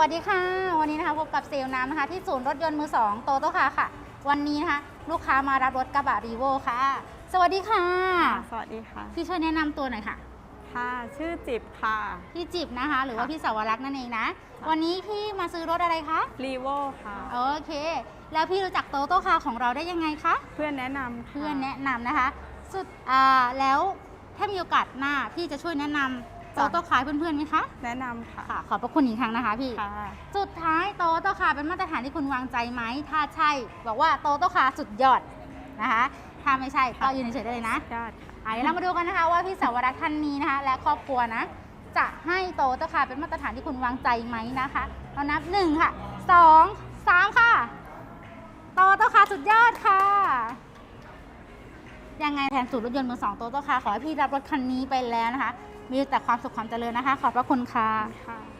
วัสดีค่ะ วันนี้นะคะพบกับเซลล์น้ำนะคะ ที่ศูนย์รถยนต์มือสองโตโตคาค่ะ วันนี้นะคะลูกค้ามารับรถกระบะรีโวค่ะ สวัสดีค่ะค่ะสวัสดีค่ะ พี่ช่วยแนะนำตัวหน่อยค่ะ ค่ะ ชื่อจิบค่ะ พี่จิบนะคะ หรือว่าค่ะพี่สาวรักษ์นั่นเองนะค่ะวันนี้พี่มาซื้อรถอะไรคะรีโวค่ะ โอเค แล้วพี่รู้จักโตโตคาของเราได้ยังไงคะเพื่อนแนะนำค่ะเพื่อนแนะนำนะคะ สุดอ่าแล้วถ้ามีโอกาสหน้าพี่จะช่วยแนะนำ โตจ้ะโตคาให้เพื่อนๆไหมคะ แนะนำค่ะ ค่ะ ขอบพระคุณอีกครั้งนะคะพี่ ค่ะ สุดท้ายโตโตคาเป็นมาตรฐานที่คุณวางใจไหม ถ้าใช่ บอกว่าโตโตคาสุดยอดนะคะ ถ้าไม่ใช่ก็ค่ะยืนเฉยๆได้เลยนะญาติค่ะ อะเดี๋ยวเรามาดูกันนะคะว่าพี่สาวรักษ์ท่านนี้นะคะ และครอบครัวนะ จะให้โตโตคาเป็นมาตรฐานที่คุณวางใจไหมนะคะเรานับหนึ่งค่ะสองสามค่ะ โตโตคาสุดยอดค่ะ ยังไงแทนสูตรรถยนต์มือสองโตโตคาขอให้พี่รับรถคันนี้ไปแล้วนะคะ มีแต่ความสุขความเจริญนะคะ ขอบพระคุณค่ะ